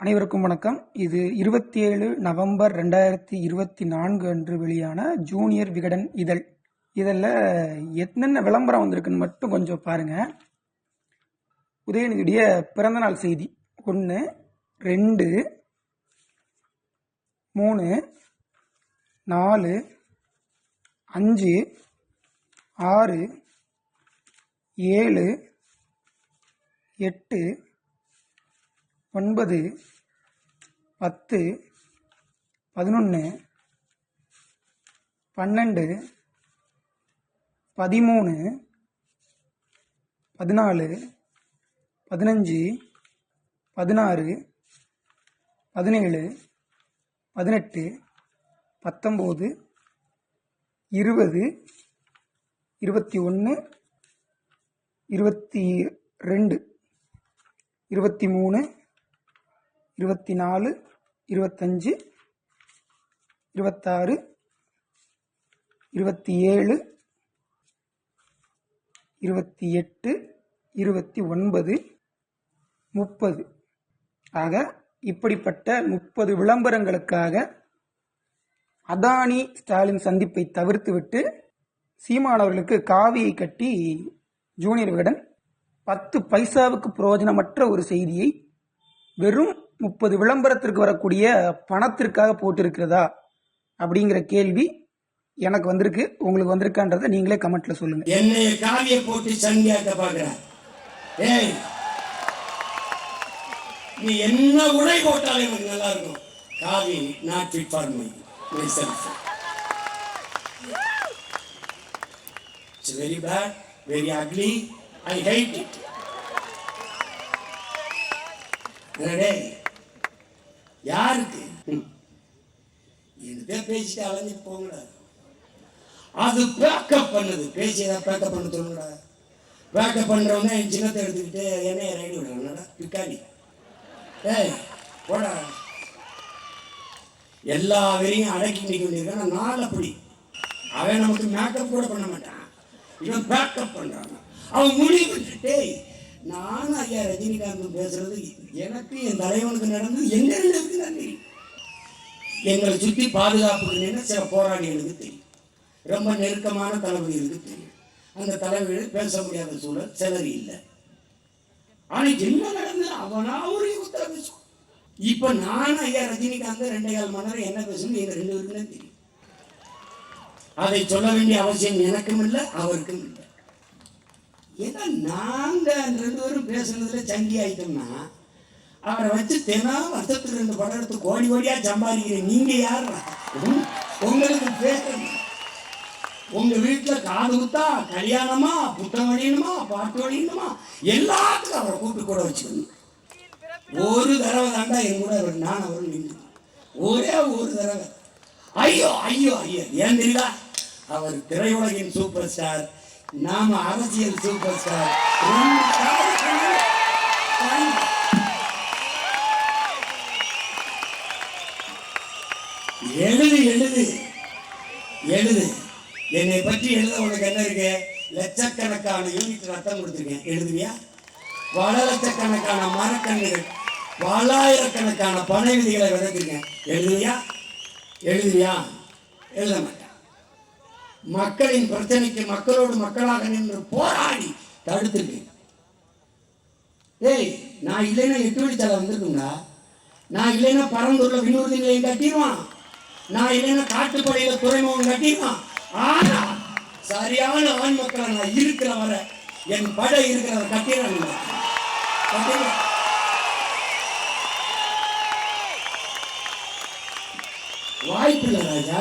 அனைவருக்கும் வணக்கம். இது இருபத்தி ஏழு நவம்பர் ரெண்டாயிரத்தி இருபத்தி நான்கு அன்று வெளியான ஜூனியர் விகடன் இதழ். இதில் என்னென்ன விளம்பரம் வந்திருக்குன்னு மட்டும் கொஞ்சம் பாருங்க. உதயநிதியுடைய பிறந்தநாள் செய்தி. ஒன்று ரெண்டு மூணு நாலு அஞ்சு ஆறு ஏழு எட்டு ஒன்பது பத்து பதினொன்று பன்னெண்டு பதிமூணு பதினாலு பதினஞ்சு பதினாறு பதினேழு பதினெட்டு பத்தொம்போது இருபது இருபத்தி ஒன்று இருபத்தி ரெண்டு இருபத்தி மூணு இருபத்தி நாலு இருபத்தஞ்சு இருபத்தாறு இருபத்தி ஏழு இருபத்தி எட்டு இருபத்தி ஒன்பது முப்பது. ஆக இப்படிப்பட்ட முப்பது விளம்பரங்களுக்காக அதானி ஸ்டாலின் சந்திப்பை தவிர்த்துவிட்டு சீமானவர்களுக்கு காவியை கட்டி ஜூனியர் விகடன் பத்து பைசாவுக்கு பிரயோஜனமற்ற ஒரு செய்தியை வெறும் முப்பது விளம்பரத்திற்கு வரக்கூடிய பணத்திற்காக போட்டிருக்கிறதா அப்படிங்கிற கேள்வி எனக்கு வந்திருக்கு. உங்களுக்கு வந்திருக்கான்றத நீங்களே கமெண்ட்ல சொல்லுங்க. என்னை காவிய போட்டு சங்கியாக்க பாக்குற ஏய் நீ என்ன உடை போட்டாலே எனக்கு நல்லா இருக்கும். காவி not fit for it's very bad very ugly I hate it டேய் யாருக்கு? ம். என்கிட்ட பேசிட்டு அலைஞ்சு போங்கடா. அது பேக்கப் பண்ணுது. பேசி ஏதாவது பேக்கப் பண்ண சொல்லுங்கடா. பேக்கப் பண்ணுறவங்க என் சின்னத்தை எடுத்துக்கிட்டு என்னைய ரைடு விடுறாங்கடா பிக்காடி ஏய் போடா. எல்லா வெறியும் அடக்கி நிற்க வேண்டியிருக்கான். நாள் அப்படி. அவன் நமக்கு மேக்கப் கூட பண்ண மாட்டான். இவன் பேக்கப் பண்ணுறாங்க அவன் முடிவு. பண்ணிட்டு நானும் ஐயா ரஜினிகாந்த் பேசுறது எனக்கு என் தலைவனுக்கு நடந்தது எங்க ரெண்டு நன்றி. தெரியும் எங்களை சுற்றி பாதுகாப்புக்கு நின்று சில போராளிகளுக்கு தெரியும். ரொம்ப நெருக்கமான தலைவர்களுக்கு தெரியும். அந்த தலைவர்கள் பேச முடியாத சூழல் சிலர் இல்லை. ஆனா என்ன நடந்தது? அவனா ஒரு உத்தரவு இப்ப நான் ஐயா ரஜினிகாந்த் ரெண்டே கால் மணி நேரம் என்ன பேசணும்? எங்க ரெண்டு பேருக்கும் தெரியும். அதை சொல்ல வேண்டிய அவசியம் எனக்கும் இல்லை அவருக்கும் இல்லை. ஏன்னா நாங்க ரெண்டு பேரும் பேசுனதுல சங்கி ஆயிட்டோம்னா அவரை வச்சு தினம் வருஷத்துக்கு ரெண்டு படம் எடுத்து கோடி கோடியா சம்பாதிக்கிறேன் நீங்க யார் உங்களுக்கு பேசுறது. உங்க வீட்டுல காது குத்தா கல்யாணமா புத்தம் வழியணுமா பாட்டு வழியணுமா எல்லாத்துக்கும் அவரை கூப்பிட்டு கூட வச்சுக்கணும். ஒரு தடவை தாண்டா என் கூட அவர் நான் அவர் நின்று ஒரே ஒரு தடவை. ஐயோ ஐயோ ஐயோ. ஏன் தெரியுதா? அவர் திரையுலகின் சூப்பர் ஸ்டார் நாம அரசியல் சூப்பர் ஸ்டார் எழுது எழுது. எழுது. என்னை பற்றி எழுத உனக்கு என்ன இருக்கு? லட்சக்கணக்கான யூனிட் ரத்தம் கொடுத்துருக்கேன். எழுதுவியா? பல லட்சக்கணக்கான மரக்கண்ணுகள் பலாயிரக்கணக்கான பனை விதிகளை விதைச்சிருக்கேன் எழுதுவியா? எழுதுவியா? எழுத மாட்டேன். மக்களின் பிரச்சனைக்கு மக்களோடு மக்களாக நின்று போராடி தடுத்துருக்கேன் ஏய் நான் இல்லைன்னா எட்டு வழிச்சாலை வந்திருக்குங்களா நான் இல்லைன்னா பரந்தூரில் வினோதி நிலையம் கட்டிடுவான். நான் இல்லைன்னா காட்டுப்படையில் துறைமுகம் கட்டிடுவான். ஆனா சரியான ஆண் மக்களை நான் இருக்கிற வர என் படை இருக்கிறத கட்டிடுறாங்க வாய்ப்பு வாய்ப்பில்லை ராஜா.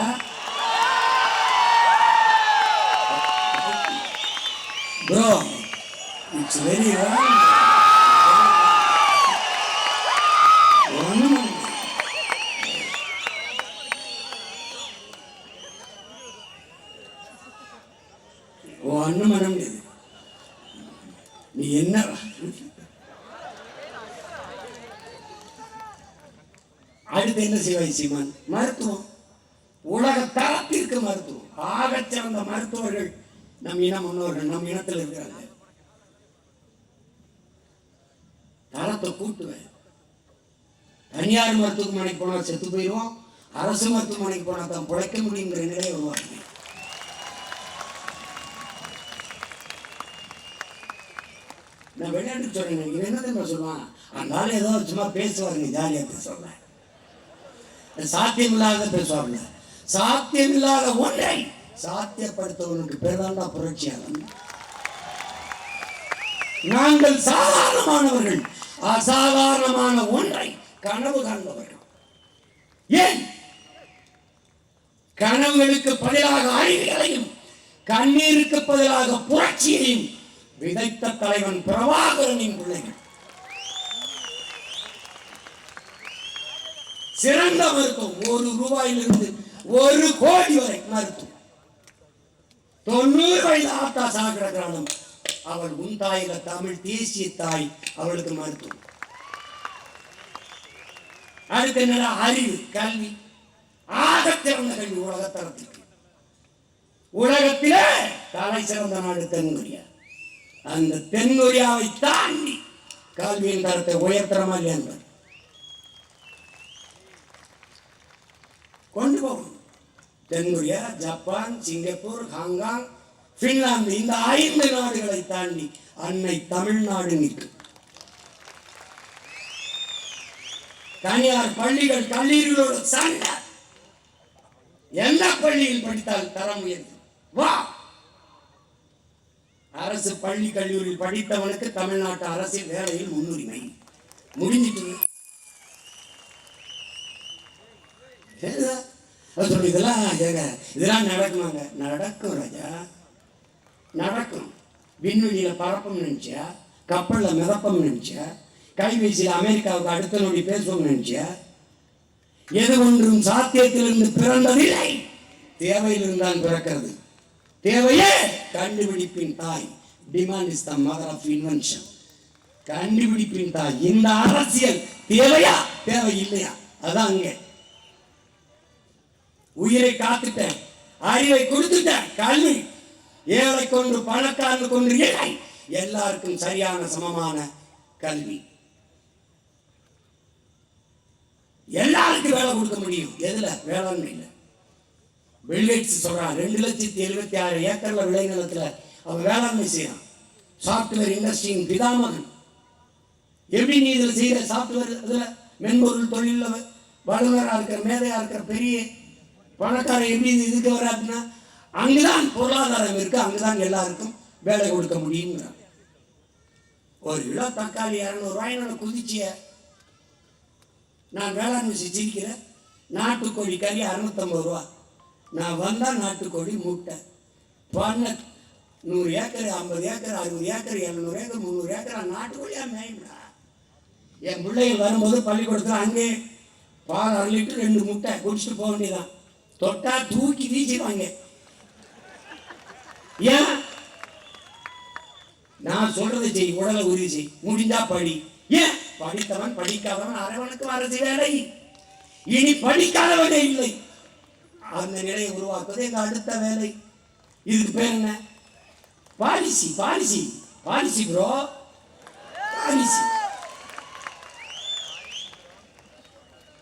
ப்ரோ இட்ஸ் வெரி ராங் ஒன்றும் பண்ண முடியாது நீ என்ன? அடுத்து என்ன செய்வாய் சீமான்? மருத்துவம். உலக தரத்திற்கு மருத்துவம். ஆகச் சிறந்த மருத்துவர்கள் நம் இன முன்னோர்கள் நம் இனத்தில் இருக்கிறாங்க. தரத்தை கூட்டுவேன். தனியார் மருத்துவமனைக்கு போனால் செத்து போயிடுவோம் அரசு மருத்துவமனைக்கு போனால் தான் பிழைக்க முடியுங்கிற நிலையை உருவாக்குங்க நான் விளையாட்டு சொல்றேன் இவன் என்ன தெரியுமா சொல்லுவான்? அந்த ஆள் ஏதோ சும்மா பேசுவாருங்க ஜாலியாக பேசுவாங்க சாத்தியமில்லாத பேசுவாங்க சாத்தியமில்லாத ஒன்றை சாத்தியப்படுத்தவனுக்கு பேர் தான் புரட்சியாளன் நாங்கள் சாதாரணமானவர்கள் அசாதாரணமான ஒன்றை கனவு காண்பவர்கள். ஏன்? கனவுகளுக்கு பதிலாக அறிவியலையும் கண்ணீருக்கு பதிலாக புரட்சியையும் விதைத்த தலைவன் பிரபாகரனின் பிள்ளைகள். சிறந்த மருத்துவம் ஒரு ரூபாயிலிருந்து ஒரு கோடி வரை மருத்துவம். தொண்ணூறு வயது ஆத்தா அவள் உன் தாயில தமிழ் தேசிய தாய். அவளுக்கு மருத்துவம். அடுத்து என்னடா அறிவு கல்வி? ஆக சிறந்த கல்வி உலகத்தரத்துக்கு உலகத்திலே தலை சிறந்த நாடு தென்கொரியா. அந்த தென்கொரியாவை தாண்டி கல்வியின் தரத்தை உயர்த்தரமா என்பது. கொண்டு போகணும். தென்கொரியா ஜப்பான் சிங்கப்பூர் ஹாங்காங் பின்லாந்து இந்த ஐந்து நாடுகளை தாண்டி அன்னை தமிழ்நாடு நிற்கும். தனியார் பள்ளிகள் கல்லூரிகளோடு சண்டை. எந்த பள்ளியில் படித்தால் தரம் உயர்ந்து வா! அரசு பள்ளி கல்லூரியில் படித்தவனுக்கு தமிழ்நாட்டு அரசின் வேலையில் முன்னுரிமை. முடிஞ்சிட்டு ஏதா? அவர் இதெல்லாம் ஏங்க, இதெல்லாம் நடக்குமாங்க. நடக்கும் ராஜா நடக்கும். விண்வெளியில் பறப்பம் நினச்சா கப்பலில் மிதப்பம் நினச்சா கைவீசியில் அமெரிக்காவுக்கு அடுத்த நொடி பேசுவோம் நினைச்சியா? எது ஒன்றும் சாத்தியத்திலிருந்து பிறந்ததில்லை. தேவையிலிருந்து தான் பிறக்கிறது. தேவையே கண்டுபிடிப்பின் தாய். Demand is the mother of invention கண்டுபிடிப்பின் தாய். இந்த அரசியல் தேவையா? தேவை இல்லையா அதான் அங்கே உயிரை காத்துட்டேன் அறிவை கொடுத்துட்டேன் கல்வி. ஏழை கொண்டு பணக்காரன் கொண்டு ஏழை. எல்லாருக்கும் சரியான சமமான கல்வி. எல்லாருக்கும் வேலை கொடுக்க முடியும். எதுல? வேளாண்மையில் பில்கேட்ஸ் சொல்றான் ரெண்டு லட்சத்தி எழுபத்தி ஆறு ஏக்கர்ல விளைநிலத்துல அவன் வேளாண்மை செய்யறான். சாப்ட்வேர் இண்டஸ்ட்ரியின் பிதாமகன் எப்படி நீ இதுல செய்யற சாப்ட்வேர் இதுல மென்பொருள் தொழில வல்லுநரா இருக்கிற மேதையா இருக்கிற பெரிய பணக்காரன் எப்படி இது இதுக்கு வர அப்படின்னா அங்குதான் பொருளாதாரம் இருக்கு அங்கேதான் எல்லாருக்கும் வேலை கொடுக்க முடியுங்கிறான் ஒரு கிலோ தக்காளி இரநூறுவாய் நான் குதிச்சிய நான் வேளாண்மை செஞ்சிருக்கிறேன் நாட்டுக்கோழி கறி அறுநூத்தம்பது ரூபா. நான் வந்தால் நாட்டுக்கோழி முட்டை. பண்ண நூறு ஏக்கர் ஐம்பது ஏக்கர் அறுபது ஏக்கர் எழுநூறு ஏக்கர் முந்நூறு ஏக்கர் நாட்டுக்கோழியாக மேயும்டா. என் பிள்ளைகள் வரும்போது பள்ளிக்கூடத்தில் அங்கே பால் அரை லிட்டர் ரெண்டு முட்டை குடிச்சிட்டு போக வேண்டியதான் தொட்டா தூக்கி வீசிடுவாங்க. ஏன்? நான் சொல்றது செய் உடலை உறுதி செய். முடிஞ்சா படி. ஏன்? படித்தவன் படிக்காதவன் அரவனுக்கு அரசு வேலை. இனி படிக்காதவனே இல்லை. அந்த நிலையை உருவாக்குவது எங்க அடுத்த வேலை. இதுக்கு பேர் என்ன? Policy policy. Policy bro policy.